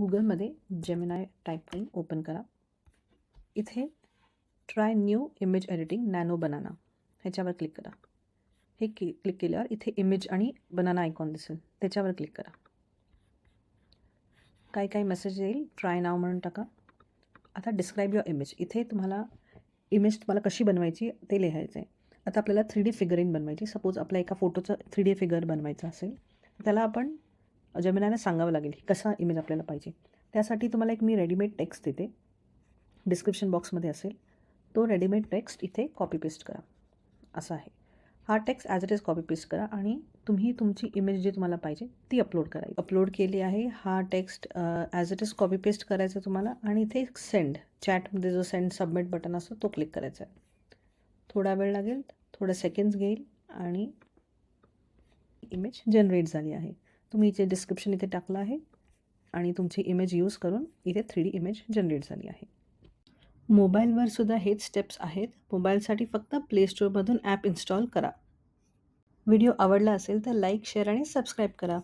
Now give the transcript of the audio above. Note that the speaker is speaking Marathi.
गुगलमध्ये जेमिनाय टाईप करून ओपन करा. इथे try new image editing nano banana ह्याच्यावर क्लिक करा. हे क्लि क्लिक केल्यावर इथे इमेज आणि बनाना आयकॉन दिसेल. त्याच्यावर क्लिक करा. काय काय मेसेज येईल? ट्राय नाव म्हणून टाका. आता डिस्क्राईब युअर इमेज इथे तुम्हाला इमेज तुम्हाला कशी बनवायची ते लिहायचं आहे आता आपल्याला थ्री डी फिगरिंग बनवायची. सपोज आपल्या एका फोटोचं थ्री डी फिगर बनवायचं असेल त्याला आपण जमिनाने सांगावं लागेल की कसा इमेज आपल्याला पाहिजे. त्यासाठी तुम्हाला एक मी रेडीमेड टेक्स्ट देते. डिस्क्रिप्शन बॉक्समध्ये असेल. तो रेडीमेड टेक्स्ट इथे कॉपी पेस्ट करा. असा आहे. हा text as it is copy paste करा आणि तुम्ही तुमची इमेज जी तुम्हाला पाहिजे ती अपलोड करा. अपलोड केली आहे हा text as it is copy paste करायचा तुम्हाला आणि इथे सेंड चॅटमध्ये जो सेंड सबमिट बटन असतो तो क्लिक करायचा आहे. थोडा वेळ लागेल थोडं सेकंड्स घेईल आणि इमेज जनरेट झाली आहे. तुम्ही इथे डिस्क्रिप्शन इथे टाकलं आहे. आणि तुमची इमेज यूज करून इथे थ्री डी इमेज जनरेट झाली आहे. मोबाईलवर सुद्धा हेच स्टेप्स आहेत. मोबाईलसाठी फक्त प्ले स्टोअरमधून ॲप इन्स्टॉल करा. व्हिडिओ आवडला असेल तर लाईक शेअर आणि सबस्क्राईब करा.